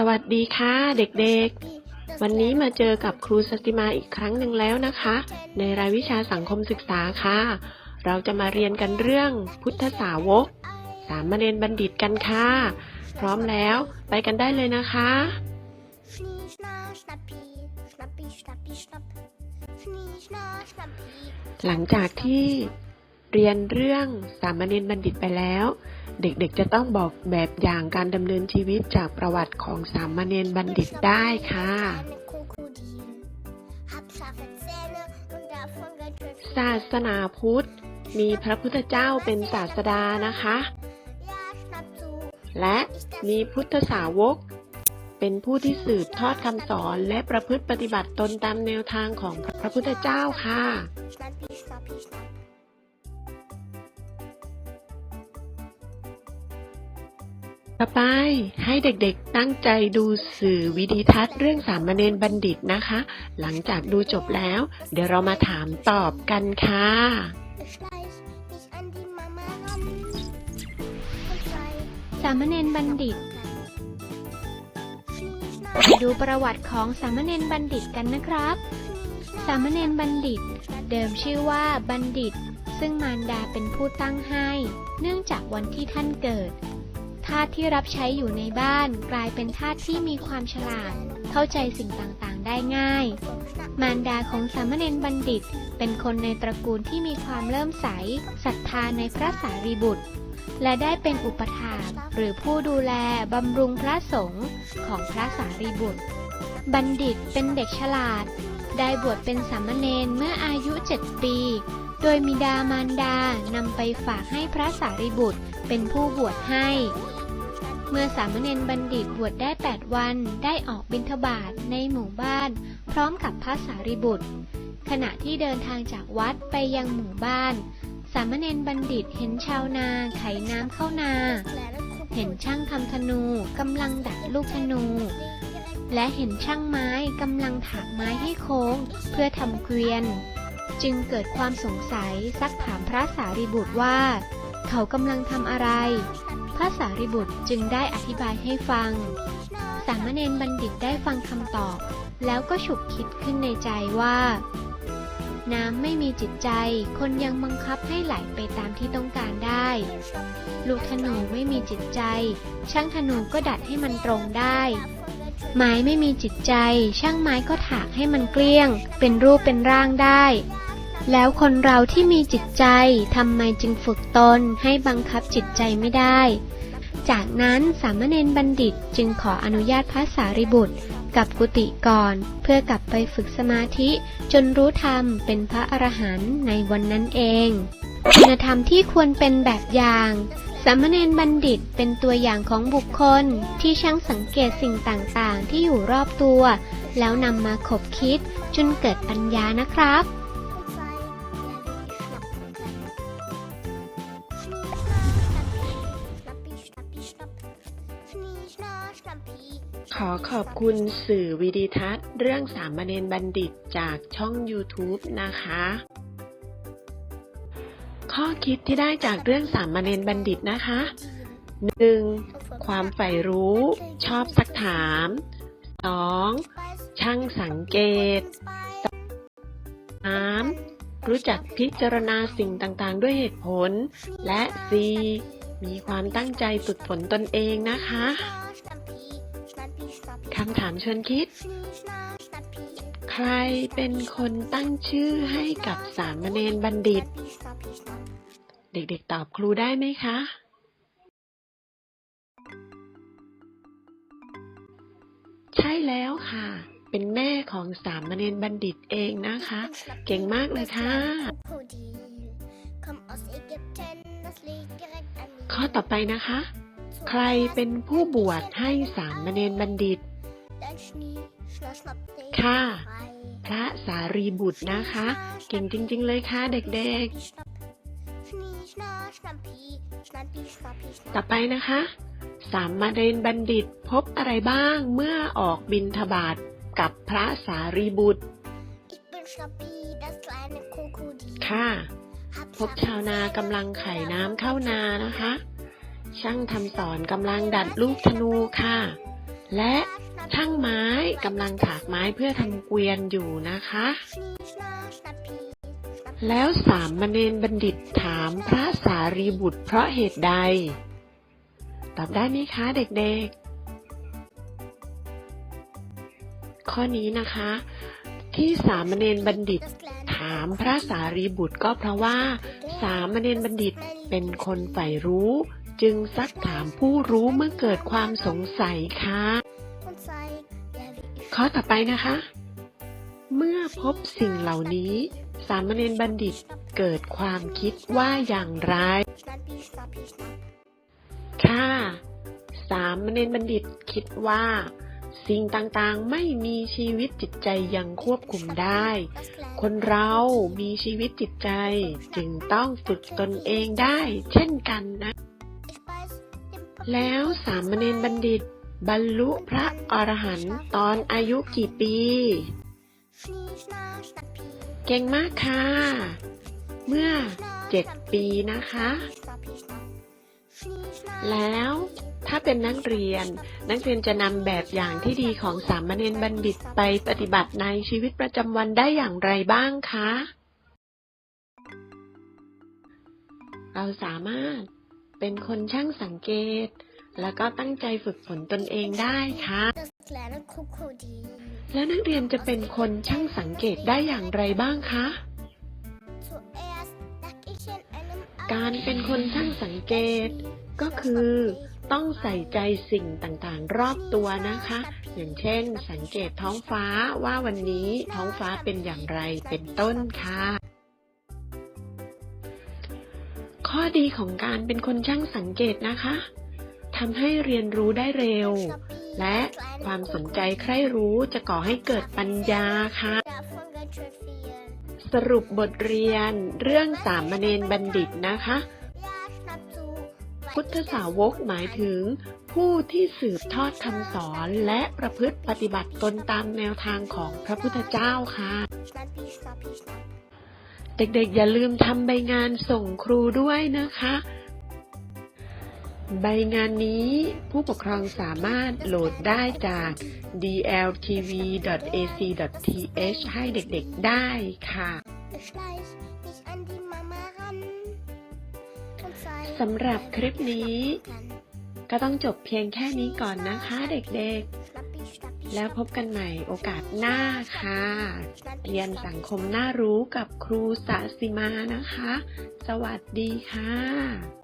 สวัสดีค่ะเด็กๆ วันนี้มาเจอกับครูสติมาอีกครั้งหนึ่งแล้วนะคะ ในรายวิชาสังคมศึกษาค่ะ เราจะมาเรียนกันเรื่องพุทธสาวก สามเณรบัณฑิตกันค่ะ พร้อมแล้วไปกันได้เลยนะคะหลังจากที่เรียนเรื่องสามเณรบัณฑิตไปแล้ว เด็กๆจะต้องบอกแบบอย่างการดำเนินชีวิตจากประวัติของสามเณรบัณฑิตได้ค่ะศาสนาพุทธ มีพระพุทธเจ้าเป็นศาสดานะคะ และมีพุทธสาวก เป็นผู้ที่สืบทอดคำสอนและประพฤติปฏิบัติตนตามแนวทางของพระพุทธเจ้าค่ะ ต่อไปให้เด็กๆตั้งใจดูสื่อวิดีทัศน์เรื่องสามเณรบัณฑิตนะคะ หลังจากดูจบแล้ว เดี๋ยวเรามาถามตอบกันค่ะ Ich schleich mich an die Mama ran. Und sei สามเณรบัณฑิต Schnie, schna, ไปดูประวัติของสามเณรบัณฑิตกันนะครับ สามเณรบัณฑิต เดิมชื่อว่าบัณฑิต ซึ่งมารดาเป็นผู้ตั้งให้ เนื่องจากวันที่ท่านเกิด ทาสที่รับใช้อยู่ในบ้าน กลายเป็นทาสที่มีความฉลาด เข้าใจสิ่งต่างๆ ได้ง่าย มารดาของสามเณรบัณฑิต เป็นคนในตระกูลที่มีความเริ่มใสศรัทธาในพระสารีบุตร และได้เป็นอุปถาหรือผู้ดูแลบำรุงพระสงฆ์ของพระสารีบุตร บัณฑิตเป็นเด็กฉลาด ได้บวชเป็นสามเณรเมื่ออายุเจ็ดปี โดยมิดามารดานำไปฝากให้พระสารีบุตรเป็นผู้บวชให้ เมื่อสามเณรบัณฑิตบวชได้ 8 วันได้ออกบิณฑบาตในหมู่บ้าน พร้อมกับพระสารีบุตร ขณะที่เดินทางจากวัดไปยังหมู่บ้าน สามเณรบัณฑิตเห็นชาวนาไถน้ำเข้านา เห็นช่างทำธนูกำลังดัดลูกธนูและเห็นช่างไม้กำลังถากไม้ให้โค้งเพื่อทำเกวียน จึงเกิดความสงสัยซักถามพระสารีบุตรว่า เขากำลังทำอะไร พระสารีบุตรจึงได้อธิบายให้ฟัง สามเณรบัณฑิตได้ฟังคำตอบ แล้วก็ฉุกคิดขึ้นในใจว่า น้ำไม่มีจิตใจ คนยังบังคับให้ไหลไปตามที่ต้องการได้ ลูกธนูไม่มีจิตใจ ช่างธนูก็ดัดให้มันตรงได้ไม้ไม่มีจิตใจ ช่างไม้ก็ถากให้มันเกลี้ยง เป็นรูปเป็นร่างได้ แล้วคนเราที่มีจิตใจทำไมจึงฝึกตนให้บังคับจิตใจไม่ได้ จากนั้นสามเณรบัณฑิตจึงขออนุญาตพระสารีบุตรกับกุฏิก่อนเพื่อกลับไปฝึกสมาธิจนรู้ธรรมเป็นพระอรหันต์ในวันนั้นเอง คุณธรรมที่ควรเป็นแบบอย่างสามเณรบัณฑิตเป็นตัวอย่างของบุคคลที่ช่างสังเกตสิ่งต่างๆ ที่อยู่รอบตัว แล้วนำมาขบคิดจนเกิดปัญญานะครับ ขอขอบคุณสื่อวิดีทัศน์เรื่องสามเณรบัณฑิตจากช่อง YouTube นะคะ ข้อคิดที่ได้จากเรื่องสามเณรบัณฑิตนะคะ 1. ความใฝ่รู้ ชอบซักถาม 2. ช่างสังเกต 3. รู้จักพิจารณาสิ่งต่างๆ ด้วยเหตุผล และ 4. มีความตั้งใจฝึกฝนตนเองนะคะำถามชวนคิด ใครเป็นคนตั้งชื่อให้กับสามเณรบัณฑิต เด็กๆตอบครูได้ไหมคะ ใช่แล้วค่ะ เป็นแม่ของสามเณรบัณฑิตเองนะคะ เก่งมากเลยค่ะ ข้อต่อไปนะคะใครเป็นผู้บวชให้สามเณรบัณฑิต ค่ะ พระสารีบุตรนะคะ เก่งจริง ๆ เลยค่ะเด็กๆ ต่อไปนะคะ สามเณรบัณฑิตพบอะไรบ้างเมื่อออกบินทบาทกับพระสารีบุตร ค่ะ พบชาวนากำลังไข่น้ำเข้านานะคะ ช่างทำสอนกำลังดัดลูกธนูค่ะ และช่างไม้กำลังถากไม้เพื่อทำเกวียนอยู่นะคะ แล้วสามมเณรบัณฑิตถามพระสารีบุตรเพราะเหตุใด ตอบได้ไหมคะเด็กๆ ข้อนี้นะคะ ที่สามเณรบัณฑิตถามพระสารีบุตรก็เพราะว่า สามเณรบัณฑิตเป็นคนใฝ่รู้ จึงซักถามผู้รู้เมื่อเกิดความสงสัยค่ะ ข้อต่อไปนะคะ เมื่อพบสิ่งเหล่านี้ สามเณรบัณฑิตเกิดความคิดว่าอย่างไร ค่ะ สามเณรบัณฑิตคิดว่า สิ่งต่างๆไม่มีชีวิตจิตใจยังควบคุมได้ คนเรามีชีวิตจิตใจจึงต้องฝึกตนเองได้ เช่นกันนะ แล้วสามเณรบัณฑิต บรรลุพระอรหันต์ตอนอายุกี่ปี เก่งมากค่ะ เมื่อเจ็ดปีนะคะ แล้วถ้าเป็นนักเรียน นักเรียนจะนำแบบอย่างที่ดีของสามเณรบัณฑิตไปปฏิบัติในชีวิตประจำวันได้อย่างไรบ้างคะ เราสามารถ เป็นคนช่างสังเกต แล้วก็ตั้งใจฝึกฝนตนเองได้ค่ะ แล้วนักเรียนจะเป็นคนช่างสังเกตได้อย่างไรบ้างคะ การเป็นคนช่างสังเกต ก็คือต้องใส่ใจสิ่งต่างๆ รอบตัวนะคะ อย่างเช่น สังเกตท้องฟ้าว่าวันนี้ท้องฟ้าเป็นอย่างไรเป็นต้นค่ะ ข้อดีของการเป็นคนช่างสังเกตนะคะทำให้เรียนรู้ได้เร็ว และความสนใจใคร่รู้จะก่อให้เกิดปัญญาค่ะ สรุปบทเรียนเรื่องสามเณรบัณฑิตนะคะ พุทธสาวกหมายถึง ผู้ที่สืบทอดคำสอนและประพฤติปฏิบัติตนตามแนวทางของพระพุทธเจ้าค่ะ เด็กๆ อย่าลืมทำใบงานส่งครูด้วยนะคะ ใบงานนี้ผู้ปกครองสามารถโหลดได้จาก dltv.ac.th ให้เด็กๆได้ค่ะสำหรับคลิปนี้ ก็ต้องจบเพียงแค่นี้ก่อนนะคะเด็กๆ แล้วพบกันใหม่โอกาสหน้าค่ะ เรียนสังคมน่ารู้กับครูสะสิมานะคะ สวัสดีค่ะ